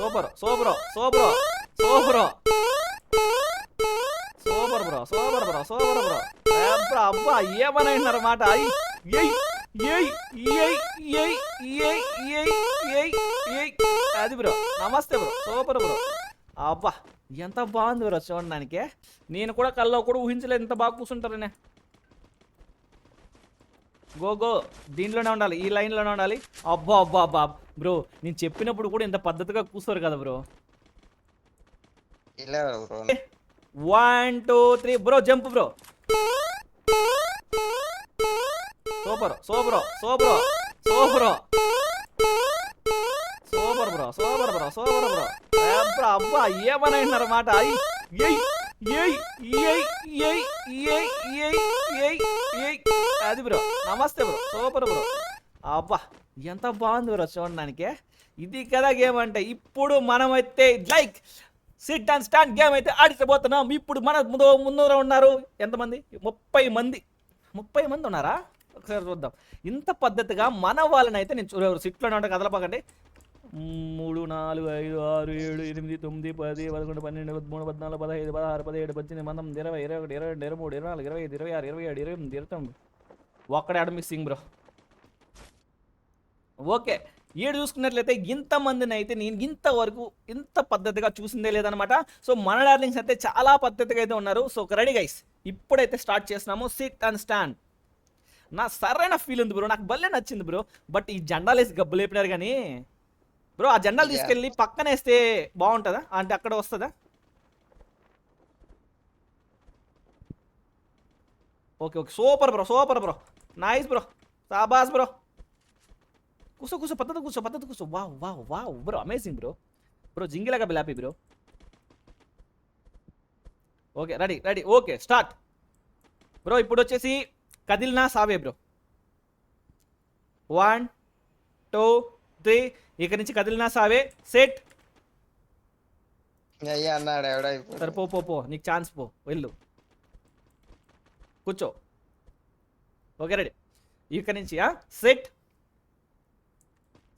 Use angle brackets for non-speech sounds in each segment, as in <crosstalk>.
Super super super super super bro super bro super bro. Bro అబ్బా ఏమని అంటున్నారు మాట అయ్యి ఎయ్ అది బ్రో నమస్తే బ్రో సూపర్ బ్రో. అబ్బా ఎంత బాగుంది బ్రో చూడడానికి. నేను కూడా కల్లో కూడా ఊహించలేదు ఎంత బాగా కూర్చుంటారని. గో గో దీంట్లోనే ఉండాలి ఈ లైన్లోనే ఉండాలి. అబ్బా అబ్బా అబ్బా. బ్రో నేను చెప్పినప్పుడు కూడా ఇంత పద్ధతిగా కూర్చోరు కదా bro? One two three bro jump bro. Super super super super. Super bro super bro super bro. Bro అబ్బా ఏమనైనారు మాట? అది అది బ్రో నమస్తే బ్రో సూపర్ బ్రో. అబ్బా ఎంత బాగుంది బ్రో చూడడానికి. ఇది కదా గేమ్ అంటే ఇప్పుడు మనమైతే like sit and stand game అయితే ఆడిపోతున్నాం ఇప్పుడు మన ముందు ముందర ఉన్నారు. ఎంతమంది? ముప్పై మంది. ముప్పై మంది ఉన్నారా? ఒకసారి చూద్దాం. ఇంత పద్ధతిగా మన వాళ్ళని అయితే నేను చూ- సిట్లోనే ఉంటా కదలపకండి మూడు నాలుగు ఐదు ఆరు ఏడు ఎనిమిది తొమ్మిది పది పదకొండు పన్నెండు పదమూడు పద్నాలుగు పదహైదు పదహారు పదిహేడు పద్దెనిమిది పంతొమ్మిది ఇరవై ఇరవై ఒకటి ఇరవై రెండు ఇరవై మూడు ఇరవై నాలుగు ఇరవై ఐదు ఇరవై ఆరు ఇరవై ఏడు ఇరవై ఎనిమిది ఇరవై తొమ్మిది. ఒక్కడే ఆడ మిక్సింగ్ బ్రో ఓకే. ఈడు చూసుకున్నట్లయితే ఇంతమందిని అయితే నేను ఇంతవరకు ఇంత పద్ధతిగా చూసిందే లేదనమాట సో మన డార్లింగ్స్ అయితే చాలా పద్ధతిగా అయితే ఉన్నారు. So ready guys. ఇప్పుడైతే స్టార్ట్ చేస్తున్నాము. సిట్ అండ్ స్టాండ్ నా సరైన ఫీల్ ఉంది బ్రో. నాకు భలే నచ్చింది బ్రో. బట్ ఈ జెండాలు వేసి గబ్బు లేపినారు కానీ. బ్రో ఆ జెండాలు. తీసుకెళ్ళి పక్కన వేస్తే బాగుంటుందా? అంటే అక్కడ వస్తుందా? Okay okay. Super bro super bro. Nice bro. సాబాస్ bro. కూర్చో కూర్చో పద్ధతి కూర్చో పద్ధతి కూర్చో wow wow wow. Bro amazing bro bro జింగిలాగా బిలాపి bro okay ready ready okay start bro ఇప్పుడు వచ్చేసి కదిలినా సావే బ్రో వన్ టూ త్రీ ఇక నుంచి కదిలినా సావే. సెట్ అయ్యా అన్నాడు ఎవడో సరే పో పో పో. నీకు ఛాన్స్ పో. వెళ్ళు. కూర్చో. ఓకే రెడీ ఇక నుంచి set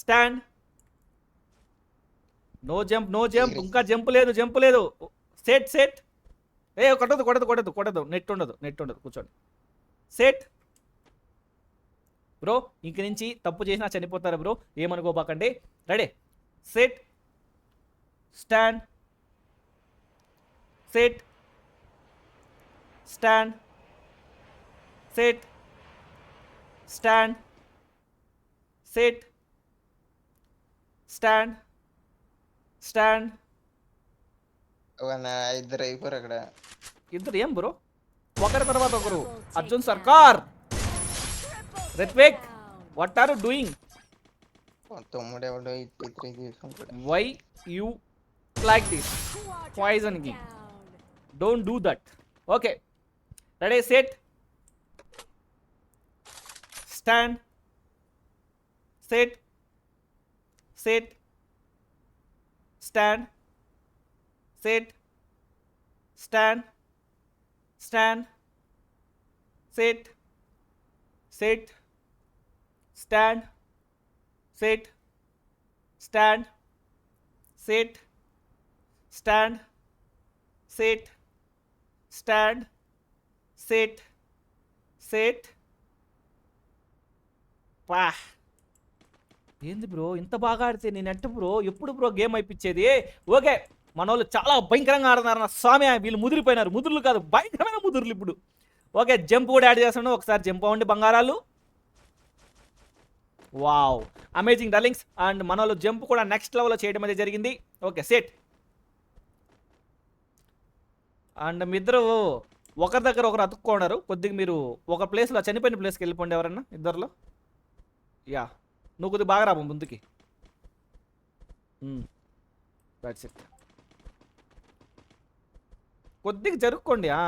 stand no jump no jump ఇంకా జంప్ లేదు జంప్ లేదు. సెట్ సెట్ ఏ కొట్టదు కొట్టదు కొట్టదు కొట్టదు. నెట్ ఉండదు నెట్ ఉండదు. కూర్చోండి. సెట్ బ్రో ఇంక నుంచి తప్పు చేసినా చనిపోతారు bro ఏమనుకోబాకండి. Ready set stand set stand set stand set stand stand ఒక నా- ఇద్దరు అయిపోరు అక్కడ ఇద్దరు ఏం బ్రో ఒకరి తర్వాత ఒకరు Arjun Sarkar Ritvik what are doing తమ్ముడు ఎవడో ఇచ్చి త్రీ తీసుకుంటాడు why you like this పాయిజన్కి don't do that okay ready set stand set Sit. stand Sit. stand stand Sit. Sit. stand Sit. stand Sit. stand Sit. stand set set bah ఏంది bro? ఇంత బాగా ఆడితే నేను ఎట్ట bro? ఎప్పుడు bro game అయిపించేది okay మన వాళ్ళు చాలా భయంకరంగా ఆడుతున్నారు నా స్వామి వీళ్ళు ముదిరిపోయినారు. ముదురులు కాదు భయంకరమైన ముదురులు ఇప్పుడు. ఓకే జంప్ కూడా యాడ్ చేస్తాను ఒకసారి జంప్ అవ్వండి బంగారాలు. Wow amazing darlings. అండ్ మన వాళ్ళు జంప్ కూడా నెక్స్ట్ లెవెల్లో చేయడం అయితే జరిగింది. Okay set. అండ్ మీ ఇద్దరు ఒకరి దగ్గర ఒకరు అతుక్కున్నారు కొద్దిగా మీరు ఒక ప్లేస్లో చనిపోయిన ప్లేస్కి వెళ్ళిపోండి ఎవరన్నా ఇద్దరులో. యా. నువ్వు కొద్దిగా బాగా రాబో ముందుకి. దట్స్ ఇట్ కొద్దిగా జరుక్కోండి ఆ.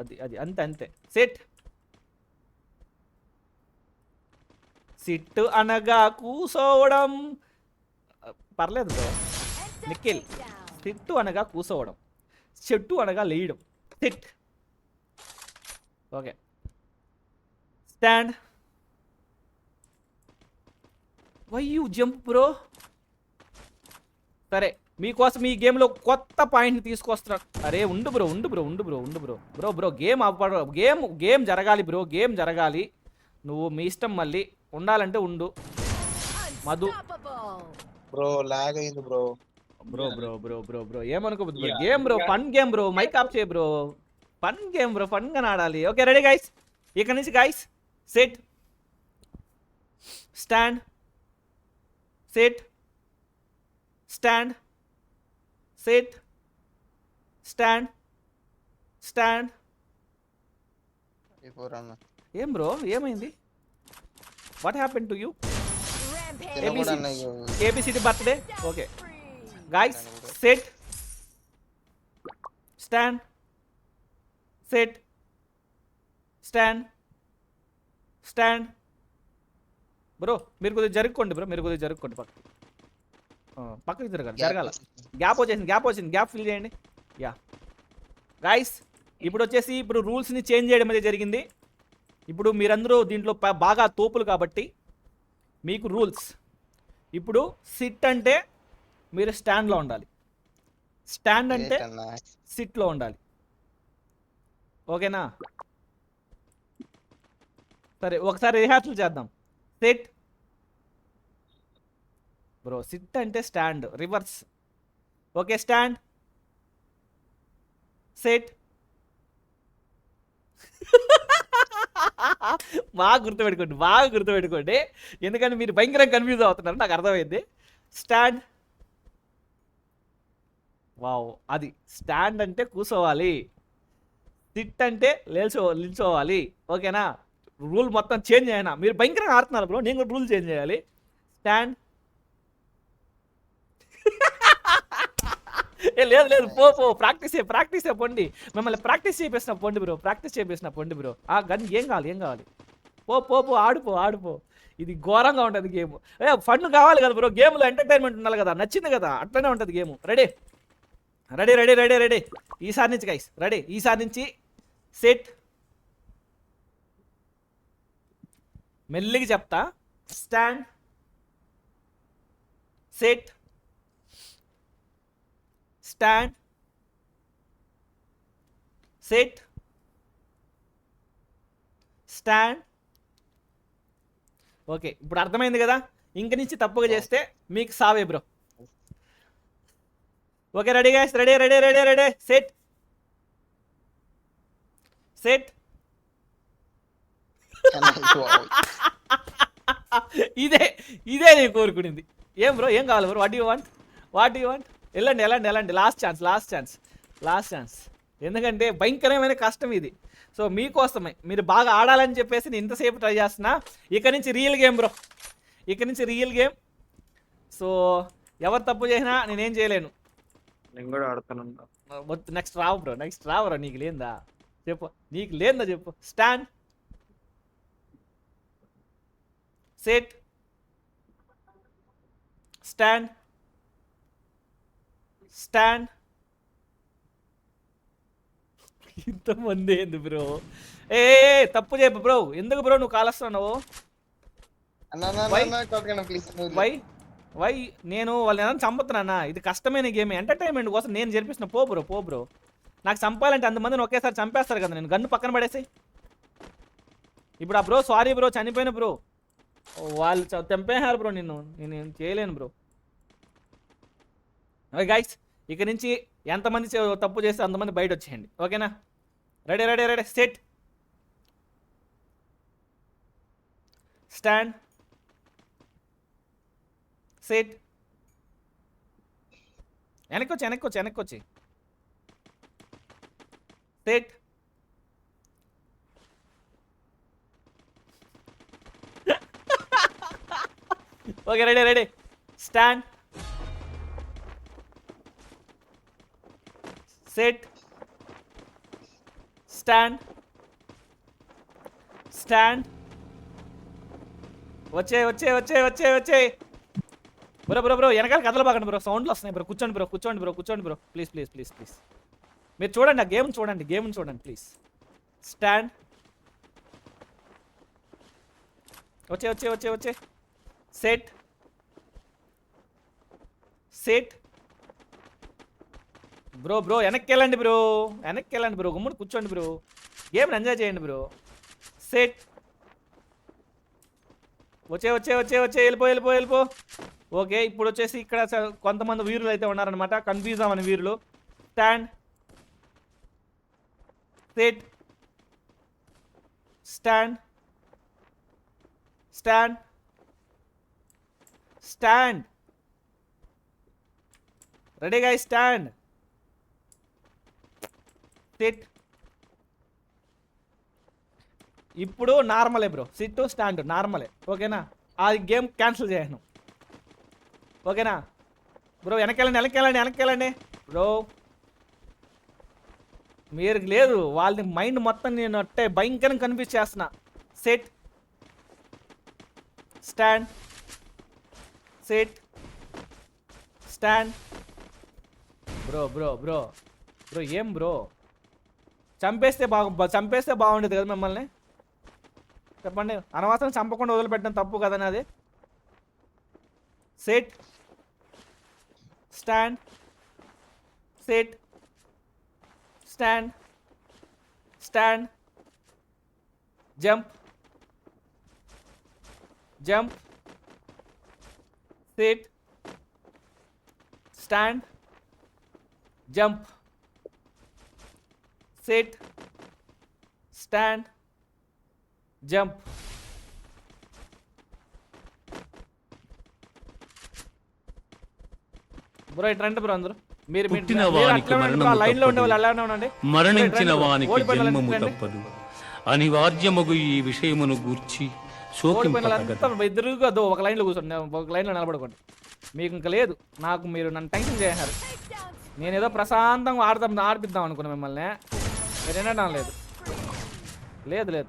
అది అది అంతే అంతే. సెట్ సిట్టు అనగా కూసోవడం. పర్లేదు బ్రో నిఖిల్. సిట్టు అనగా కూసోవడం. చెట్టు అనగా లేయడం. Sit okay stand why you jump bro సరే మీకోసం ఈ గేమ్లో కొత్త పాయింట్ని తీసుకొస్తున్నా. అరే ఉండు బ్రో ఉండు బ్రో ఉండు బ్రో ఉండు బ్రో బ్రో బ్రో గేమ్ అవ్వ గేమ్ గేమ్ జరగాలి బ్రో గేమ్ జరగాలి. నువ్వు మీ ఇష్టం మళ్ళీ. ఉండాలంటే ఉండు. మధు. బ్రో లాగ్ అయింది bro bro bro bro bro bro ఏమనుకోవద్దు bro game bro fun game bro mic off చేయ బ్రో ఫన్ గేమ్ బ్రో ఫన్గా ఆడాలి ఓకే రెడీ గైస్ ఇక నుంచి guys set stand set stand set stand stand before అన్న ఏం bro ఏమైంది? What happen to you తిన కూడా అన్న A B C D birthday okay guys set stand set stand stand bro మీరు కొద్దిగా జరుక్కోండి బ్రో మీరు కొద్దిగా జరుక్కోండి పక్క పక్కకి జరగాలి. జరగాల గ్యాప్ వచ్చేసింది గ్యాప్ వచ్చింది గ్యాప్ ఫిల్ చేయండి. యా గాయస్ ఇప్పుడు వచ్చేసి ఇప్పుడు రూల్స్ని చేంజ్ చేయడం అనేది జరిగింది. ఇప్పుడు మీరందరూ దీంట్లో బాగా తోపులు కాబట్టి మీకు రూల్స్ ఇప్పుడు సిట్ అంటే మీరు స్టాండ్లో ఉండాలి. స్టాండ్ అంటే సిట్లో ఉండాలి. ఓకేనా సరే ఒకసారి రిహార్సల్ చేద్దాం. సెట్. బ్రో సిట్ అంటే stand reverse. Okay stand. Set. <laughs> బాగా గుర్తుపెట్టుకోండి బాగా గుర్తుపెట్టుకోండి. ఎందుకంటే మీరు భయంకరంగా కన్ఫ్యూజ్ అవుతున్నారు నాకు అర్థమైంది. స్టాండ్. వావ్ అది స్టాండ్ అంటే కూర్చోవాలి. సిట్ అంటే లేచో నిల్చోవాలి. ఓకేనా? రూల్ మొత్తం చేంజ్ అయినా. మీరు భయంకరంగా ఆడుతున్నారు బ్రో. నేను కూడా రూల్ చేంజ్ చేయాలి. స్టాండ్. ఏ లేదు లేదు. పో పో. ప్రాక్టీస్ ప్రాక్టీస్ పొండి. మిమ్మల్ని ప్రాక్టీస్ చేపిస్తున్న పొండి బ్రో. ప్రాక్టీస్ చేపిస్తున్న పొండి బ్రో. ఆ గన్ ఏం కావాలి ఏం కావాలి? పో పో పో. ఆడుపో ఆడుపో ఇది ఘోరంగా ఉంటుంది గేమ్. ఏ ఫన్ కావాలి కదా బ్రో. గేమ్లో ఎంటర్టైన్మెంట్ ఉండాలి కదా. నచ్చింది కదా. అట్లనే ఉంటుంది game. Ready? Ready ready ready ready. ఈసారి నుంచి గైస్ రెడీ? ఈసారి నుంచి సెట్. మెల్లిగా చెప్తా. Stand set stand set stand okay ఇప్పుడు అర్థమైంది కదా? ఇంక నుంచి తప్పుగా చేస్తే మీకు సావే bro. Okay ready guys ready ready ready ready set set ఇదే ఇదే నేను కోరుకునింది. ఏం బ్రో ఏం కావాలి bro what you want what you want వెళ్ళండి వెళ్ళండి వెళ్ళండి. Last chance last chance last chance ఎందుకంటే భయంకరమైన కష్టం ఇది. సో మీకోసమే. మీరు బాగా ఆడాలని చెప్పేసి నేను ఇంతసేపు ట్రై చేస్తున్నా. ఇక నుంచి రియల్ గేమ్ బ్రో ఇక నుంచి రియల్ గేమ్ సో ఎవరు తప్పు చేసినా నేనేం చేయలేను. నేను కూడా వద్దు నెక్స్ట్ రావు బ్రో నెక్స్ట్ రావు బ్రో నీకు లేందా? చెప్పు. నీకు లేందా చెప్పు. Stand set. స్టాండ్. స్టాండ్. ఇంతమంది ఏంది బ్రో? ఏ తప్పు చెప్పు బ్రో. ఎందుకు బ్రో నువ్వు కాలుస్తున్నావు? వై? వై? నేను వాళ్ళని ఏదైనా చంపుతున్నా ఇది కష్టమైన గేమ్ ఎంటర్టైన్మెంట్ కోసం నేను జరిపిస్తున్న. పో బ్రో పో బ్రో. నాకు చంపాలంటే అంతమందిని ఒకేసారి చంపేస్తారు కదా. నేను గన్ను పక్కన పడేసి ఇప్పుడు ఆ బ్రో సారీ బ్రో చనిపోయిన బ్రో. వాళ్ళు చ- బ్రో నిన్ను. నేను ఏం చేయలేను బ్రో. గైస్ ఇక నుంచి ఎంతమంది తప్పు చేస్తే అంతమంది బయట వచ్చేయండి ఓకేనా? Ready ready ready. Set stand set వెనక్కి వచ్చి వెనక్కి వచ్చి వెనక్కి వచ్చి set okay ready ready. Stand. Set. Stand. Stand. వచ్చే వచ్చే వచ్చే వచ్చే వచ్చే. బ్రో బ్రో బ్రో వెనకాల కదలబాకండి బ్రో. సౌండ్లు వస్తున్నాయి బ్రో. కూర్చోండి బ్రో కూర్చోండి బ్రో కూర్చోండి bro. Please please please please. మీరు చూడండి ఆ గేమ్ చూడండి గేమ్ చూడండి ప్లీజ్. స్టాండ్. వచ్చే వచ్చే వచ్చే వచ్చే. సెట్. సెట్. బ్రో బ్రో వెనక్కి వెళ్ళండి బ్రో. వెనక్కి వెళ్ళండి బ్రో. గుమ్ముడు కూర్చోండి బ్రో. గేమ్ని ఎంజాయ్ చేయండి బ్రో. సెట్. వచ్చే వచ్చే వచ్చే వచ్చే వెళ్ళిపో వెళ్ళిపో వెళ్ళిపో. ఓకే ఇప్పుడు వచ్చేసి ఇక్కడ కొంతమంది వీరులు అయితే ఉన్నారనమాట కన్ఫ్యూజ్ అవ్వని వీరులు. Stand. Set. Stand. Stand. Stand. Ready guy stand. Sit. ఇప్పుడు నార్మలే బ్రో సిట్ స్టాండ్ నార్మలే. ఓకేనా? ఆ గేమ్ క్యాన్సిల్ చేయను ఓకేనా? బ్రో వెనకెళ్ళండి వెనకెళ్ళండి వెనకెళ్ళండి. బ్రో మీరు లేదు వాళ్ళని మైండ్ మొత్తం నేను అట్టే భయంకరంగా confuse set. Stand. Set stand bro bro bro bro ఏం బ్రో చంపేస్తే బాగు చంపేస్తే బాగుండేది కదా మిమ్మల్ని? చెప్పండి. అనవసరం చంపకుండా వదిలిపెట్టడం తప్పు కదని అది set stand set stand stand jump jump sit stand jump sit stand jump bro ఇటు రండి బ్రో అందరూ. మీరు మరణము లైన్లో ఉండే. వాళ్ళు అలానే ఉండండి. మరణించిన వానికి జన్మము. తప్పదు. అనివార్యమగు ఈ విషయమును గూర్చి ఓడిపోయిన ఎదురుగా దో ఒక లైన్లో కూర్చోండి ఒక లైన్లో నిలబడుకోండి మీకు ఇంకా లేదు. నాకు మీరు నన్ను టెన్షన్ చేశారు నేను ఏదో ప్రశాంతంగా ఆడదాం ఆడిపిద్దాం అనుకున్నా మిమ్మల్ని. మీరేనా లేదు. లేదు లేదు.